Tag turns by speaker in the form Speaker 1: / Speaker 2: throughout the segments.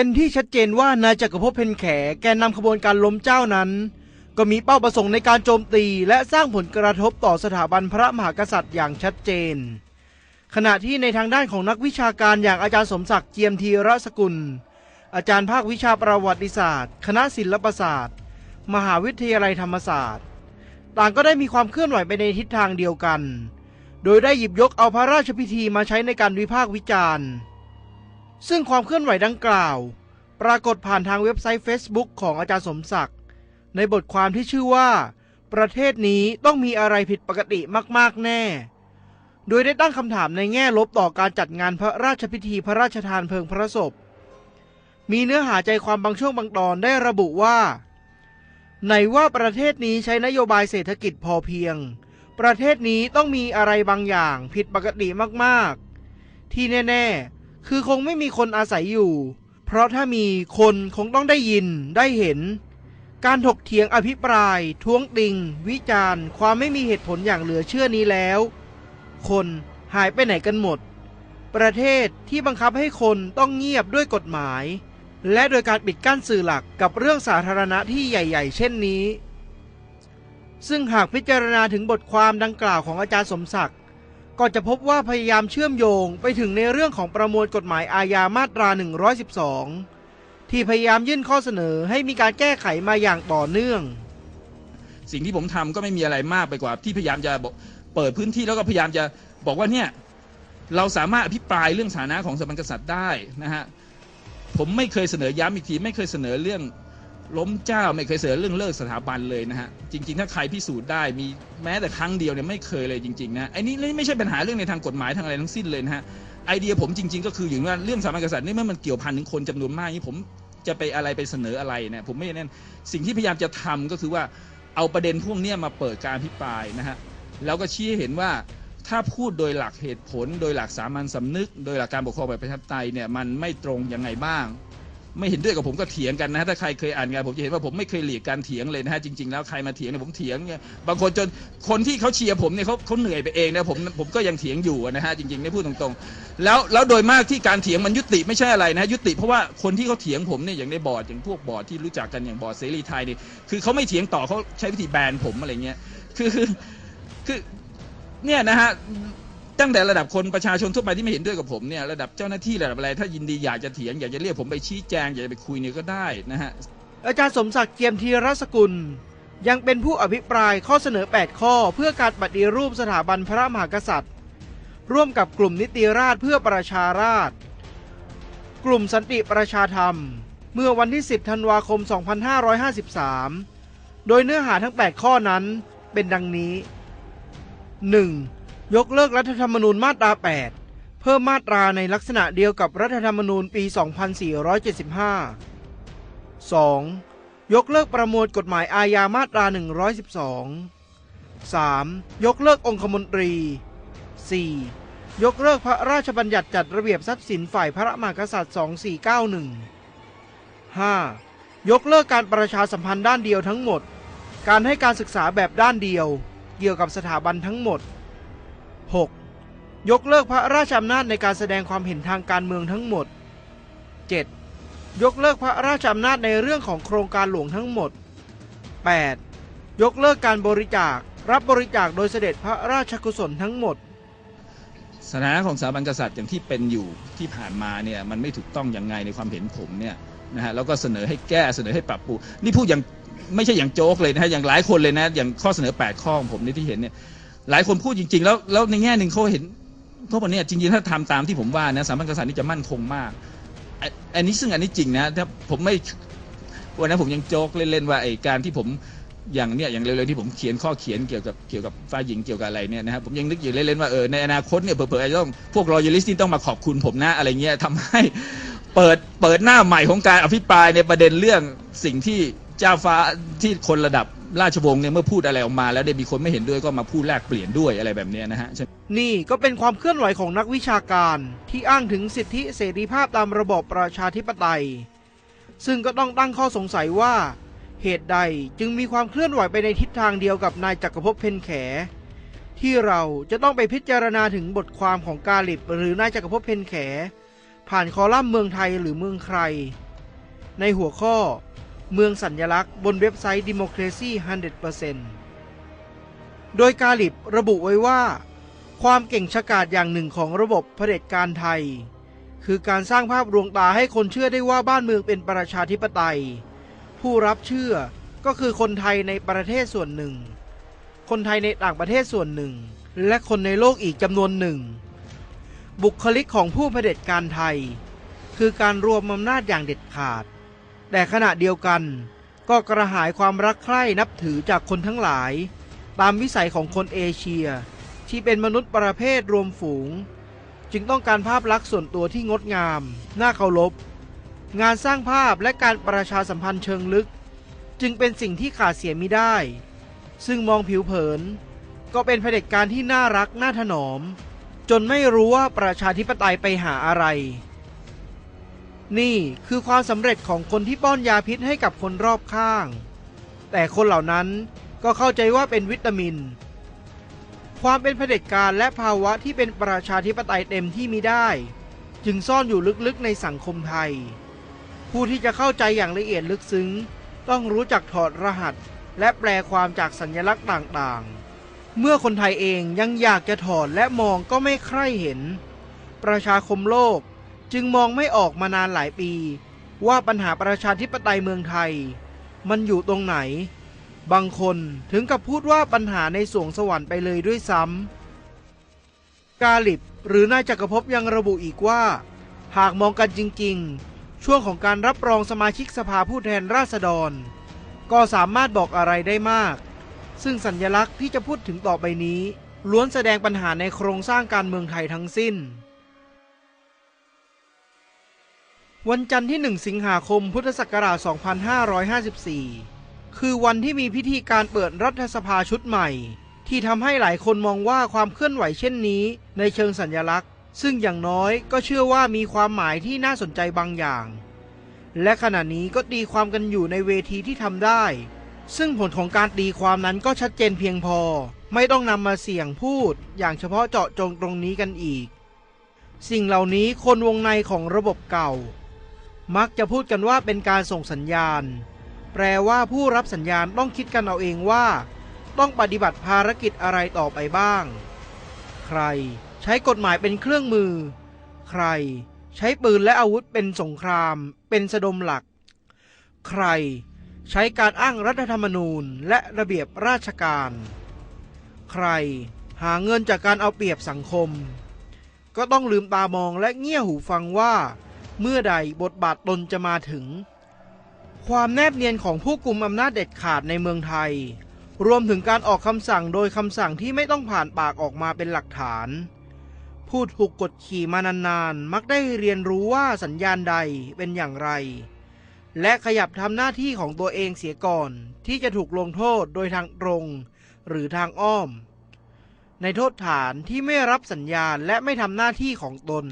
Speaker 1: เป็นที่ชัดเจนว่านายจักรภพเพนแขแกนนำขบวนการล้มเจ้านั้น ก็มีเป้าประสงค์ในการโจมตี และสร้างผลกระทบต่อสถาบันพระมหากษัตริย์อย่างชัดเจน ขณะที่ในทางด้านของนักวิชาการอย่างอาจารย์สมศักดิ์เจียมธีรสกุล อาจารย์ภาควิชาประวัติศาสตร์ คณะศิลปศาสตร์ มหาวิทยาลัยธรรมศาสตร์ ต่างก็ได้มีความเคลื่อนไหวไปในทิศทางเดียวกัน โดยได้หยิบยกเอาพระราชพิธีมาใช้ในการวิพากษ์วิจารณ์ ซึ่งความเคลื่อนไหวดังกล่าว ปรากฏผ่านทางเว็บไซต์ Facebook ของอาจารย์สมศักดิ์ ในบทความที่ชื่อว่า ประเทศนี้ต้องมีอะไรผิดปกติมากๆแน่ โดยได้ตั้งคำถามในแง่ลบต่อการจัดงานพระราชพิธีพระราชทานเพลิงพระศพ มีเนื้อหาใจความบางช่วงบางตอนได้ระบุว่าไหนว่าประเทศนี้ใช้นโยบายเศรษฐกิจพอเพียง ประเทศนี้ต้องมีอะไรบางอย่างผิดปกติมากๆ ที่แน่ ๆ คือคงไม่มีคนอาศัยอยู่ เพราะถ้ามีคนคงต้องได้ยินได้เห็น การถกเถียงอภิปราย ท้วงติง วิจารณ์ ความไม่มีเหตุผลอย่างเหลือเชื่อนี้แล้ว คนหายไปไหนกันหมด ประเทศที่บังคับให้คนต้องเงียบด้วยกฎหมาย และโดยการปิดกั้นสื่อหลักกับเรื่องสาธารณะที่ใหญ่ ๆ เช่นนี้ ซึ่งหากพิจารณาถึงบทความดังกล่าวของอาจารย์สมศักดิ์ ก็จะพบว่าพยายามเชื่อมโยงไปถึงในเรื่องของประมวลกฎหมายอาญามาตรา 112 ที่พยายามยื่นข้อเสนอให้มีการแก้ไขมาอย่างต่อเนื่อง
Speaker 2: สิ่งที่ผมทำก็ไม่มีอะไรมากไปกว่า ที่พยายามจะเปิดพื้นที่แล้วก็พยายามจะบอกว่าเนี่ยเราสามารถอภิปรายเรื่องฐานะของสถาบันกษัตริย์ได้นะฮะผมไม่เคยเสนอย้ำอีกทีไม่เคยเสนอเรื่อง ล้มเจ้าไม่เคยเสนอเรื่องเลิกสถาบันเลยนะฮะจริง ๆ ถ้าใครพิสูจน์ได้มีแม้แต่ครั้งเดียวเนี่ยไม่เคยเลยจริงๆนะไอ้นี่ไม่ใช่ปัญหาเรื่องในทางกฎหมายทางอะไรทั้งสิ้นเลยนะฮะไอเดียผมจริง ๆ ก็คืออย่างว่าเรื่องสถาบันกษัตริย์นี่เมื่อมันเกี่ยวพันถึงคนจำนวนมากนี่ผมจะไปอะไรไปเสนออะไรเนี่ยผมไม่แน่นสิ่งที่พยายามจะทำก็คือว่าเอาประเด็นพวกนี้มาเปิดการพิปรายนะฮะแล้วก็ชี้ให้เห็นว่าถ้าพูดโดยหลักเหตุผล โดยหลักสามัญสำนึก โดยหลักการปกครองแบบประชาธิปไตยเนี่ยมันไม่ตรงยังไงบ้าง ไม่เห็นด้วยกับผมก็เถียงกันนะถ้าใครเคยอ่านงานผมจะเห็นว่าผมไม่เคยหลีกการเถียงเลยนะฮะจริงๆแล้วใครมาเถียงเนี่ยผมเถียงเนี่ยบางคนจนคนที่เขาเชียร์ผมเนี่ยเขาเขาเหนื่อยไปเองนะผมผมก็ยังเถียงอยู่นะฮะจริงๆเนี่พูดตรงๆ แล้วแล้วโดยมากที่การเถียงมันยุติไม่ใช่อะไรนะยุติเพราะว่าคนที่เขาเถียงผมเนี่ยอย่างในบอร์ดอย่างพวกบอร์ดที่รู้จักกันอย่างบอร์ดเสรีไทยเนี่ยคือเขาไม่เถียงต่อเขาใช้วิธีแบนผมอะไรเงี้ยคือคือเนี่ยนะฮะ ตั้งแต่ระดับคนประชาชนทั่วไปที่ไม่เห็นด้วยกับผมเนี่ยระดับเจ้าหน้าที่ระดับอะไรถ้ายินดีอยากจะเถียงอยากจะเรียกผมไปชี้แจงอยากจะไปคุยเนี่ยก็ได้นะฮะ
Speaker 1: อาจารย์สมศักดิ์เจียมธีรสกุล ยังเป็นผู้อภิปรายข้อเสนอ 8 ข้อ เพื่อการปฏิรูปสถาบันพระมหากษัตริย์ ร่วมกับกลุ่มนิติราษฎรเพื่อประชาราษฎร์กลุ่มสันติประชาธรรม เมื่อวันที่ 10 ธันวาคม 2553 โดยเนื้อหาทั้ง 8 ข้อนั้นเป็นดังนี้ 1. ยกเลิกรัฐธรรมนูญมาตรา 8 เพิ่มมาตราในลักษณะเดียวกับรัฐธรรมนูญปี 2475 2. ยกเลิกประมวลกฎหมายอาญามาตรา 112 3. ยกเลิกองคมนตรี 4. ยกเลิกพระราชบัญญัติจัดระเบียบทรัพย์สินฝ่ายพระมหากษัตริย์ 2491 5. ยกเลิกการประชาสัมพันธ์ด้านเดียวทั้งหมด การให้การศึกษาแบบด้านเดียว เกี่ยวกับสถาบันทั้งหมด 6. ยกเลิกพระราชอำนาจในการแสดงความเห็นทางการเมืองทั้งหมด 7. ยกเลิกพระราชอำนาจในเรื่องของโครงการหลวงทั้งหมด 8. ยกเลิกการบริจาครับบริจาคโดยเสด็จพระราชกุศลทั้งหมด
Speaker 2: สถานะของสถาบันกษัตริย์อย่างที่เป็นอยู่ที่ผ่านมาเนี่ยมันไม่ถูกต้องอยังไงในความเห็นผมเนี่ยนะฮะแล้วก็เสนอให้แก้เสนอให้ปรับปรุงนี่พูดอย่างไม่ใช่อย่างโจ๊กเลยนะฮะอย่างหลายคนเลยนะอย่างข้อเสนอ 8 ข้อของผมนี่ที่เห็นเนี่ย หลายคนพูดจริง ๆ แล้วแล้วในแง่หนึ่งเขาเห็นเขาบอกเนี่ยจริงๆถ้าทำตามที่ผมว่านะสาบันกษัตริย์นี่จะมั่นคงมาก อันนี้ซึ่งอันนี้จริงนะถ้าผมไม่วันนั้นผมยังโจกเล่นๆว่าไอ้การที่ผมอย่างเนี่ยอย่างเร็วๆที่ผมเขียนข้อเขียนเกี่ยวกับเกี่ยวกับฝ่ายหญิงเกี่ยวกับอะไรเนี่ยนะครับผมยังนึกอยู่เล่นๆว่าเออในอนาคตเนี่ยเผื่อๆจะต้องพวกรอยัลลิสต์นี่ต้องมาขอบคุณผมนะอะไรเงี้ยทำให้เปิดเปิดหน้าใหม่ของการอภิปรายในประเด็นเรื่องสิ่งที่เจ้าฟ้าที่คนระดับ ราชวงศ์เนี่ยเมื่อพูดอะไรออกมา แล้วได้มีคนไม่เห็นด้วยก็มาพูดแลกเปลี่ยนด้วยอะไรแบบนี้นะฮะใช่
Speaker 1: นี่ก็เป็นความเคลื่อนไหวของนักวิชาการที่อ้างถึงสิทธิเสรีภาพตามระบอบประชาธิปไตย ซึ่งก็ต้องตั้งข้อสงสัยว่า เหตุใดจึงมีความเคลื่อนไหวไปในทิศทางเดียวกับนายจักรภพเพนแข ที่เราจะต้องไปพิจารณาถึงบทความของกาลิบหรือนายจักรภพเพนแข ผ่านคอลัมน์เมืองไทยหรือเมืองใคร ในหัวข้อ เมืองสัญญลักษณ์บนเว็บไซต์ Democracy 100%โดยกาลิบระบุไว้ว่า ความเก่งฉกาจอย่างหนึ่งของระบบเผด็จการไทย คือการสร้างภาพลวงตาให้คนเชื่อได้ว่าบ้านเมืองเป็นประชาธิปไตย ผู้รับเชื่อก็คือคนไทยในประเทศส่วนหนึ่ง คนไทยในต่างประเทศส่วนหนึ่ง และคนในโลกอีกจำนวนหนึ่ง บุคลิกของผู้เผด็จการไทย คือการรวมอำนาจอย่างเด็ดขาด แต่ขณะเดียวกัน ก็กระหายความรักใคร่นับถือจากคนทั้งหลาย ตามวิสัยของคนเอเชีย ที่เป็นมนุษย์ประเภทรวมฝูง จึงต้องการภาพลักษณ์ส่วนตัวที่งดงาม น่าเคารพงานสร้างภาพและการประชาสัมพันธ์เชิงลึก จึงเป็นสิ่งที่ขาดเสียไม่ได้ ซึ่งมองผิวเผิน ก็เป็นเผด็จการที่น่ารักน่าถนอม จนไม่รู้ว่าประชาธิปไตยไปหาอะไร นี่คือความสำเร็จของคนที่ป้อนยาพิษให้กับคนรอบข้าง แต่คนเหล่านั้นก็เข้าใจว่าเป็นวิตามิน ความเป็นเผด็จการและภาวะที่เป็นประชาธิปไตยเต็มที่มีได้ จึงซ่อนอยู่ลึกๆในสังคมไทย ผู้ที่จะเข้าใจอย่างละเอียดลึกซึ้ง ต้องรู้จักถอดรหัส และแปลความจากสัญลักษณ์ต่างๆ เมื่อคนไทยเองยังอยากจะถอดและมองก็ไม่ใคร่เห็น ประชาคมโลก จึงมองไม่ออกมานานหลายปี ว่าปัญหาประชาธิปไตยเมืองไทย มันอยู่ตรงไหน บางคนถึงกับพูดว่าปัญหาในสวงสวรรค์ไปเลยด้วยซ้ำกาลิบหรือนายจักรภพยังระบุอีกว่า หากมองกันจริงๆ ช่วงของการรับรองสมาชิกสภาผู้แทนราษฎร ก็สามารถบอกอะไรได้มาก ซึ่งสัญญลักษณ์ที่จะพูดถึงต่อไปนี้ล้วนแสดงปัญหาในโครงสร้างการเมืองไทยทั้งสิ้น วันจันทร์ที่ 1 สิงหาคม พุทธศักราช 2554 คือวันที่มีพิธีการเปิดรัฐสภาชุดใหม่ ที่ทำให้หลายคนมองว่าความเคลื่อนไหวเช่นนี้ ในเชิงสัญญลักษณ์ ซึ่งอย่างน้อยก็เชื่อว่ามีความหมายที่น่าสนใจบางอย่าง และขณะนี้ก็ตีความกันอยู่ในเวทีที่ทำได้ ซึ่งผลของการตีความนั้นก็ชัดเจนเพียงพอ ไม่ต้องนำมาเสี่ยงพูด อย่างเฉพาะเจาะจงตรงนี้กันอีก สิ่งเหล่านี้คนวงในของระบบเก่า มักจะพูดกันว่าเป็นการส่งสัญญาณ แปลว่าผู้รับสัญญาณต้องคิดกันเอาเองว่า ต้องปฏิบัติภารกิจอะไรต่อไปบ้าง ใครใช้กฎหมายเป็นเครื่องมือ ใครใช้ปืนและอาวุธเป็นสงคราม เป็นสะดมหลัก ใครใช้การอ้างรัฐธรรมนูญและระเบียบราชการ ใครหาเงินจากการเอาเปรียบสังคม ก็ต้องลืมตามองและเงี่ยหูฟังว่า เมื่อใดบทบาทตนจะมาถึง ความแนบเนียนของผู้กลุ่มอำนาจเด็ดขาดในเมืองไทย รวมถึงการออกคำสั่งโดยคำสั่งที่ไม่ต้องผ่านปากออกมาเป็นหลักฐาน ผู้ถูกกดขี่มานานๆ มักได้เรียนรู้ว่าสัญญาณใดเป็นอย่างไร และขยับทำหน้าที่ของตัวเองเสียก่อนที่จะถูกลงโทษโดยทางตรง หรือทางอ้อม ในโทษฐานที่ไม่รับสัญญาณและไม่ทำหน้าที่ของตน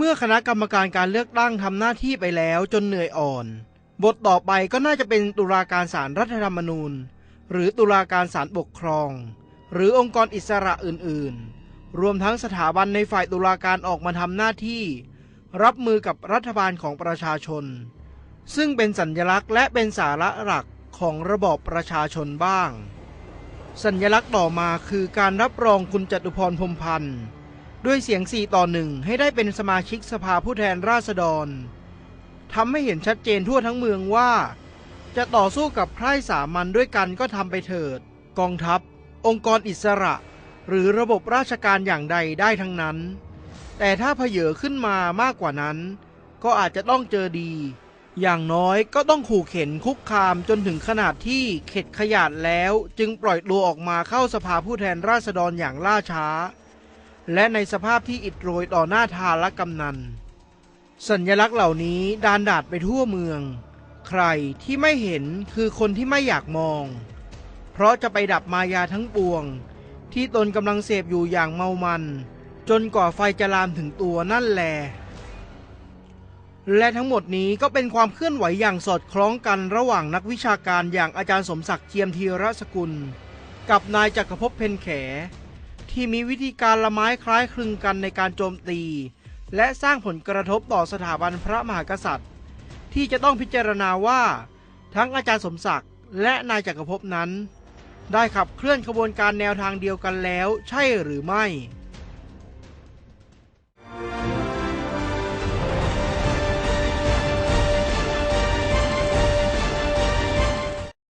Speaker 1: เมื่อคณะกรรมการการเลือกตั้งทำหน้าที่ไปแล้วจนเหนื่อยอ่อน บทต่อไปก็น่าจะเป็นตุลาการศาลรรัฐธรรมนูญ หรือตุลาการศาลปกครอง หรือองค์กรอิสระอื่นๆ รวมทั้งสถาบันในฝ่ายตุลาการออกมาทำหน้าที่ รับมือกับรัฐบาลของประชาชน ซึ่งเป็นสัญญลักษณ์และเป็นสาระหลักของระบอบประชาชนบ้าง สัญญลักษณ์ต่อมาคือการรับรองคุณจตุพรพรมพันธ์ ด้วยเสียง 4 ต่อหนึ่งให้ได้เป็นสมาชิกสภาผู้แทนราษฎรทำให้เห็นชัดเจนทั่วทั้งเมืองว่า จะต่อสู้กับไพร่สามัญด้วยกันก็ทำไปเถิด กองทัพ องค์กรอิสระ หรือระบบราชการอย่างใดได้ทั้งนั้น แต่ถ้าเพเยอขึ้นมามากกว่านั้น ก็อาจจะต้องเจอดี อย่างน้อยก็ต้องขู่เข็นคุกคามจนถึงขนาดที่เข็ดขยาดแล้วจึงปล่อยตัวออกมาเข้าสภาผู้แทนราษฎรอย่างล่าช้า และในสภาพที่อิดโรยต่อหน้าทาและกำนัน สัญญลักษณ์เหล่านี้ดานดาดไปทั่วเมือง ใครที่ไม่เห็นคือคนที่ไม่อยากมอง เพราะจะไปดับมายาทั้งปวง ที่ตนกำลังเสพอยู่อย่างเมามัน จนกว่าไฟจะลามถึงตัวนั่นแหละและทั้งหมดนี้ก็เป็นความเคลื่อนไหวอย่างสอดคล้องกันระหว่างนักวิชาการอย่างอาจารย์สมศักดิ์เจียมธีรสกุล กับนายจักรภพเพนแข ที่มีวิธีการละไม้คล้ายคลึงกันในการโจมตี และสร้างผลกระทบต่อสถาบันพระมหากษัตริย์ ที่จะต้องพิจารณาว่า ทั้งอาจารย์สมศักดิ์และนายจักรภพนั้น ได้ขับเคลื่อนขบวนการแนวทางเดียวกันแล้วใช่หรือไม่